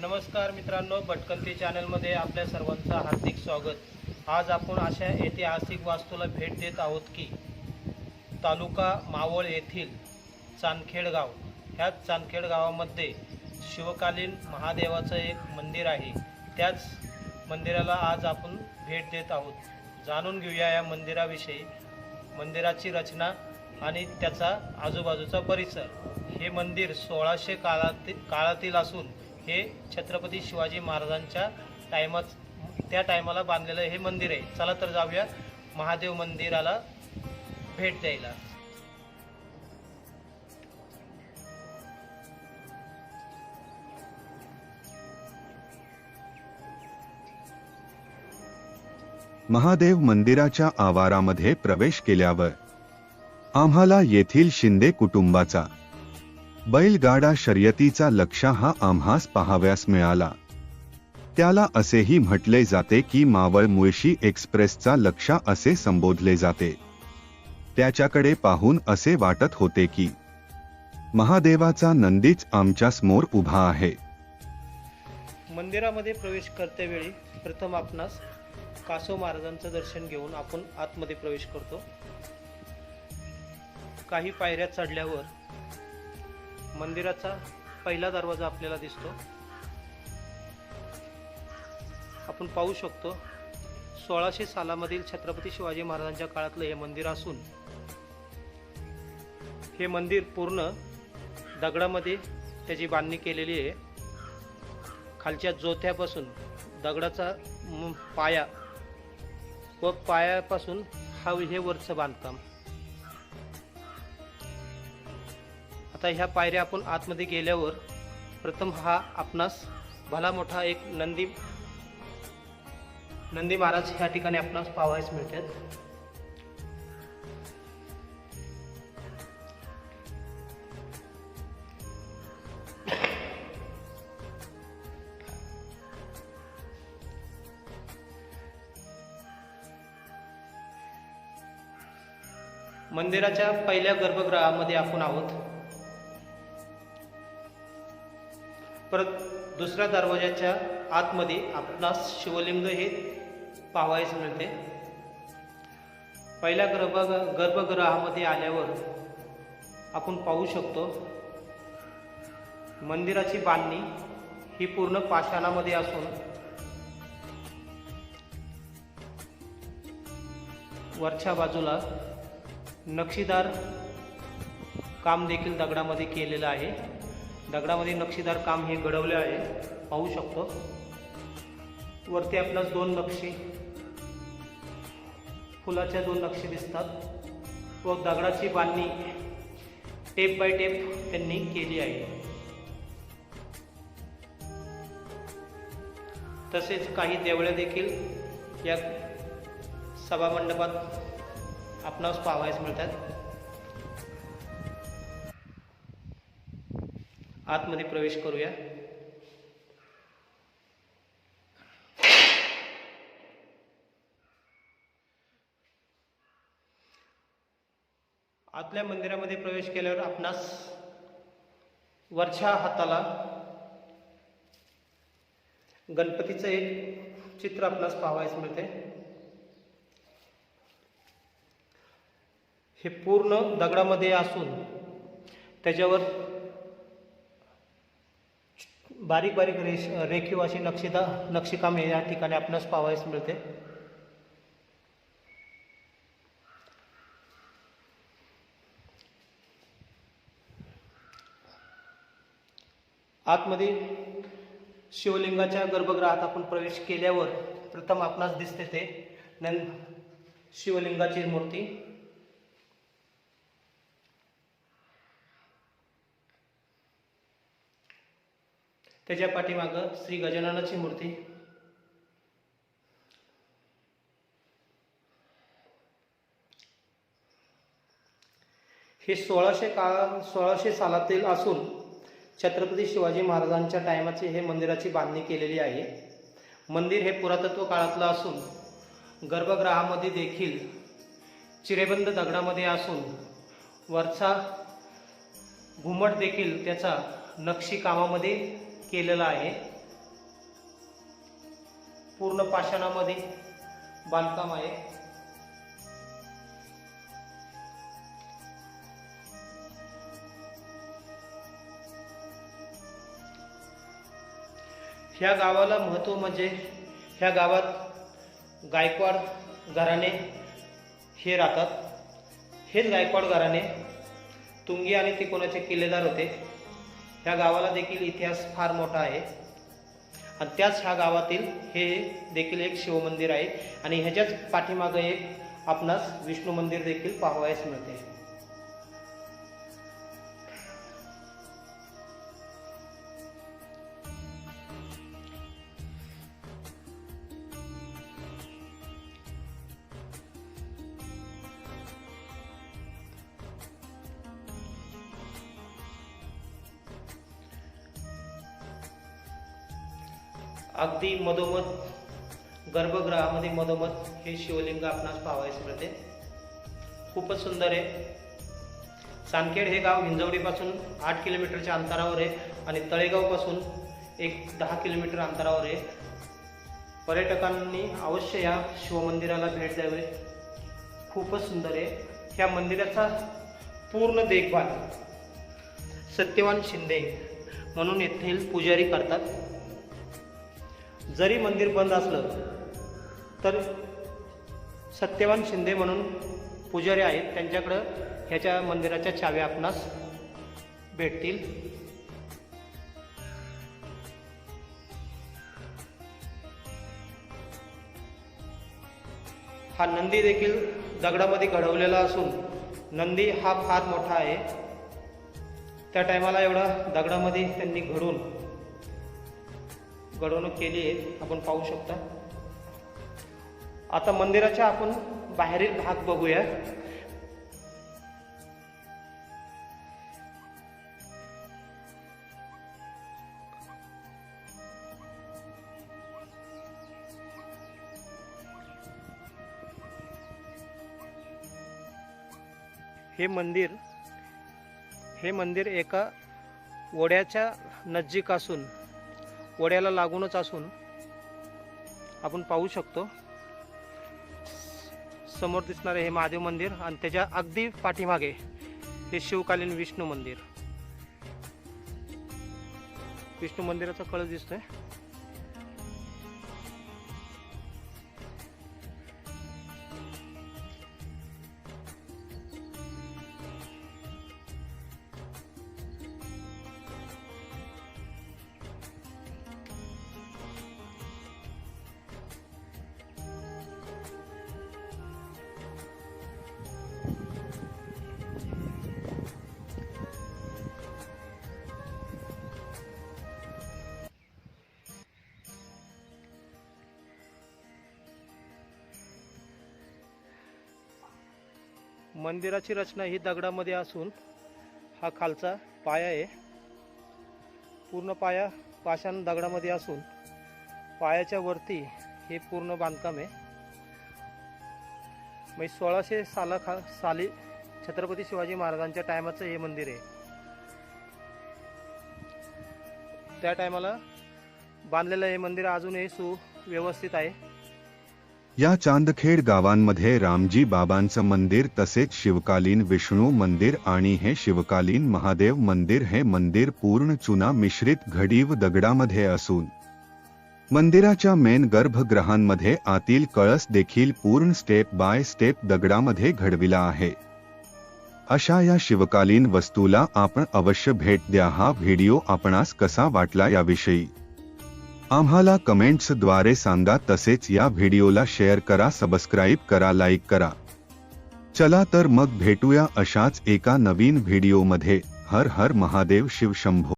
नमस्कार मित्रांनो भटकंती चॅनलमध्ये आपल्या सर्वांचं हार्दिक स्वागत. आज आपण अशा ऐतिहासिक वास्तूला भेट देत आहोत की तालुका मावळ येथील चांदखेड गाव ह्या चांदखेड गावामध्ये शिवकालीन महादेवाचं एक मंदिर आहे. त्याच मंदिराला आज आपण भेट देत आहोत. जाणून घेऊया या मंदिराविषयी मंदिराची रचना आणि त्याचा आजूबाजूचा परिसर. हे मंदिर सोळाशे काळातील काळातील असून हे छत्रपती शिवाजी महाराजांच्या टायमात त्या टायमाला बांधलेलं हे मंदिर आहे. चला तर जाऊया महादेव मंदिराला भेट द्यायला. महादेव मंदिराच्या आवारामध्ये प्रवेश केल्यावर आम्हाला येथील शिंदे कुटुंबाचा बैलगाडा शर्यतीचा लक्षा हा आम्हास पाहाव्यास मिळाला. त्याला असेही म्हटले जाते की मावळ मुळशी एक्सप्रेसचा लक्षा असे संबोधले जाते. त्याच्याकडे पाहून असे वाटत होते की महादेवाचा नंदीच आमच्यासमोर उभा आहे. मंदिरामध्ये प्रवेश करतेवेळी प्रथम आपणास कासव महाराजांचं दर्शन घेऊन आपण आतमध्ये प्रवेश करतो. काही पायऱ्या चढल्यावर मंदिराचा पहिला दरवाजा आपल्याला दिसतो. आपण पाहू शकतो सोळाशे सालामधील छत्रपती शिवाजी महाराजांच्या काळातलं हे मंदिर असून हे मंदिर पूर्ण दगडामध्ये त्याची बांधणी केलेली आहे. खालच्या जोथ्यापासून दगडाचा पाया व पायापासून हा हे वरचं बांधकाम. आता ह्या पायऱ्या आपण आतमध्ये गेल्यावर प्रथम हा आपणास भला मोठा एक नंदी नंदी महाराज ह्या ठिकाणी आपणास पावायस मिळतात. मंदिराच्या पहिल्या गर्भगृहामध्ये आपण आहोत. परत दुसऱ्या दरवाजाच्या आतमध्ये आपणास शिवलिंग हे पाहावयास मिळते. पहिल्या गर्भ गर्भगृहामध्ये आल्यावर आपण पाहू शकतो मंदिराची बांधणी ही पूर्ण पाषाणामध्ये असून वरच्या बाजूला नक्षीदार काम देखील दगडामध्ये केलेलं आहे. दगडामध्ये नक्षीदार काम हे घडवले आहे. पाहू शकतो. वरती आपल्यास दोन नक्षी फुलाच्या दोन नक्षी दिसतात व दगडाची बांधणी टेप बाय टेप त्यांनी केली आहे. तसेच काही देवळे देखील या सभामंडपात आपणास पाहावयास मिळतात. आतमध्ये प्रवेश करूया. आतल्या मंदिरामध्ये प्रवेश केल्यावर आपणास वरच्या हाताला गणपतीचं एक चित्र आपणास पाहावयास मिळते हे पूर्ण दगडामध्ये असून त्याच्यावर बारीक बारीक रेश रेखीव अशी नक्षीदा नक्षीकाम या ठिकाणी आपणास पाहावयास मिळते. आतमध्ये शिवलिंगाच्या गर्भगृहात आपण प्रवेश केल्यावर प्रथम आपणास दिसते ते नं शिवलिंगाची मूर्ती. त्याच्या पाठीमागं श्री गजाननाची मूर्ती. हे सोळाशे काळ सोळाशे सालातील असून छत्रपती शिवाजी महाराजांच्या टायमाची हे मंदिराची बांधणी केलेली आहे. मंदिर हे पुरातत्व काळातलं असून गर्भगृहामध्ये देखील चिरेबंद दगडामध्ये असून वरचा घुमट देखील त्याचा नक्षीकामामध्ये केलेला आहे. पूर्ण पाषाणामध्ये बांधकाम आहे. ह्या गावाला महत्त्व म्हणजे ह्या गावात गायकवाड घराणे हे राहतात. हेच गायकवाड घराणे तुंगी आणि तिकोणाचे किल्लेदार होते? ह्या गावाला देखील इतिहास फार मोठा आहे. आणि त्याच ह्या गावातील हे देखील एक शिवमंदिर आहे. आणि ह्याच्याच पाठीमागं एक आपणास विष्णू मंदिर देखील पाहावयास मिळते. अगदी मधोमध गर्भगृहामध्ये मधोमध हे शिवलिंग आपणास पाहावयास मिळते. खूपच सुंदर आहे. चांदखेड हे गाव हिंजवडीपासून आठ किलोमीटरच्या अंतरावर आहे आणि तळेगावपासून एक दहा किलोमीटर अंतरावर आहे. पर्यटकांनी अवश्य या शिवमंदिराला भेट द्यावे. खूपच सुंदर आहे. ह्या मंदिराचा पूर्ण देखभाल सत्यवान शिंदे म्हणून येथील पुजारी करतात. जरी मंदिर बंद असलं तर सत्यवान शिंदे म्हणून पुजारी आहेत. त्यांच्याकडं ह्याच्या मंदिराच्या चाव्या आपणास भेटतील. हा नंदी देखील दगडामध्ये घडवलेला असून नंदी हा फार मोठा आहे. त्या टायमाला एवढा दगडामध्ये त्यांनी घडून घडवणूक केली आहे आपण पाहू शकता. आता मंदिराच्या आपण बाहेरील भाग बघूया. हे मंदिर हे मंदिर एका ओढ्याच्या नजीक असून वड्याला लागूनच असून आपण पाहू शकतो. समोर दिसणारे हे महादेव मंदिर आणि त्याच्या अगदी पाठीमागे हे शिवकालीन विष्णू मंदिर. विष्णू मंदिराचा कळस दिसतोय. मंदिराची रचना ही दगडामध्ये असून हा खालचा पाया आहे. पूर्ण पाया पाषाण दगडामध्ये असून पायाच्या वरती हे पूर्ण बांधकाम आहे. म्हणजे सोळाशे साला खा साली छत्रपती शिवाजी महाराजांच्या टायमाचं हे मंदिर आहे. त्या टायमाला बांधलेलं हे मंदिर अजूनही सुव्यवस्थित आहे. या चांदखेड गावांमध्ये रामजी बाबांचं मंदिर तसेच शिवकालीन विष्णू मंदिर आणि हे शिवकालीन महादेव मंदिर हे मंदिर पूर्ण चुना मिश्रित घडीव दगडामध्ये असून मंदिराच्या मेन गर्भगृहांमध्ये आतील कळस देखील पूर्ण स्टेप बाय स्टेप दगडामध्ये घडविला आहे. अशा या शिवकालीन वस्तूला आपण अवश्य भेट द्या. हा व्हिडिओ आपणास कसा वाटला याविषयी आम्हाला कमेंट्सद्वारे सांगा तसेच या व्हिडिओला शेअर करा सबस्क्राईब करा लाईक करा. चला तर मग भेटूया अशाच एका नवीन व्हिडिओमध्ये. हर हर महादेव शिव शंभो